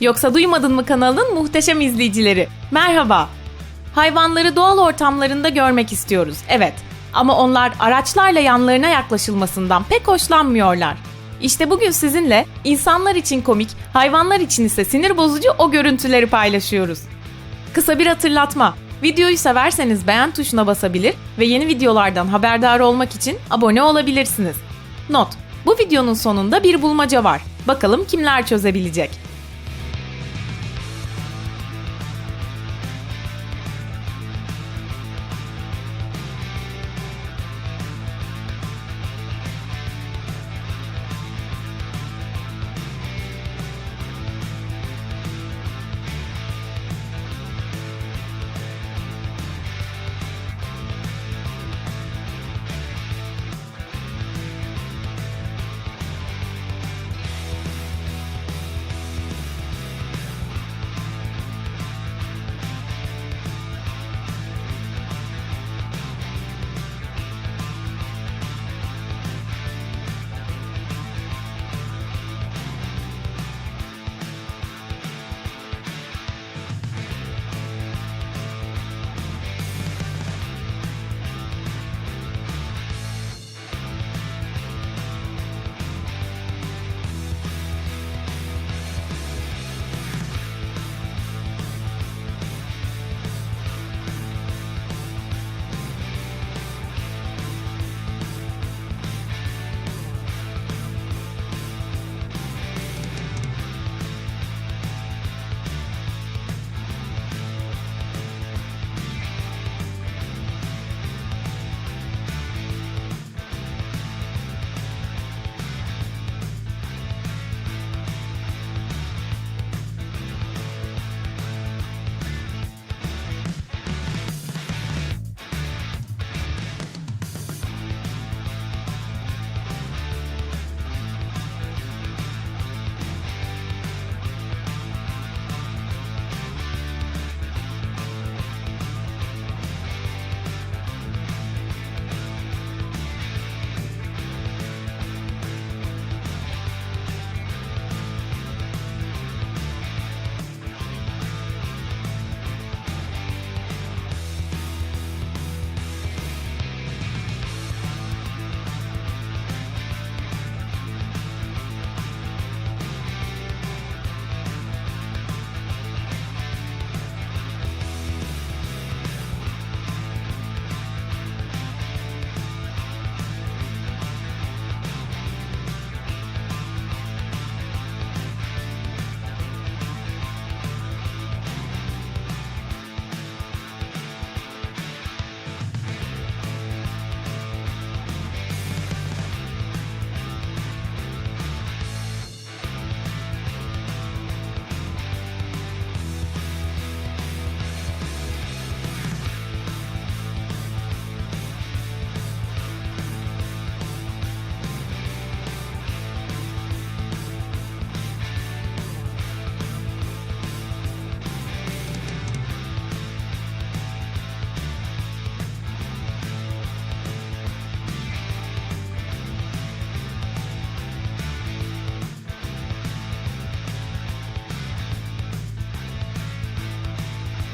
Yoksa duymadın mı kanalın muhteşem izleyicileri? Merhaba. Hayvanları doğal ortamlarında görmek istiyoruz. Evet. Ama onlar araçlarla yanlarına yaklaşılmasından pek hoşlanmıyorlar. İşte bugün sizinle insanlar için komik, hayvanlar için ise sinir bozucu o görüntüleri paylaşıyoruz. Kısa bir hatırlatma. Videoyu severseniz beğen tuşuna basabilir ve yeni videolardan haberdar olmak için abone olabilirsiniz. Not: Bu videonun sonunda bir bulmaca var. Bakalım kimler çözebilecek?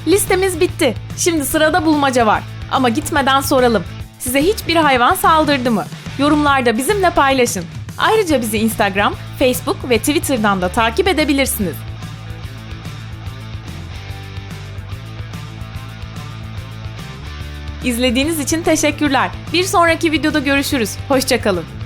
Listemiz bitti. Şimdi sırada bulmaca var. Ama gitmeden soralım. Size hiçbir hayvan saldırdı mı? Yorumlarda bizimle paylaşın. Ayrıca bizi Instagram, Facebook ve Twitter'dan da takip edebilirsiniz. İzlediğiniz için teşekkürler. Bir sonraki videoda görüşürüz. Hoşçakalın.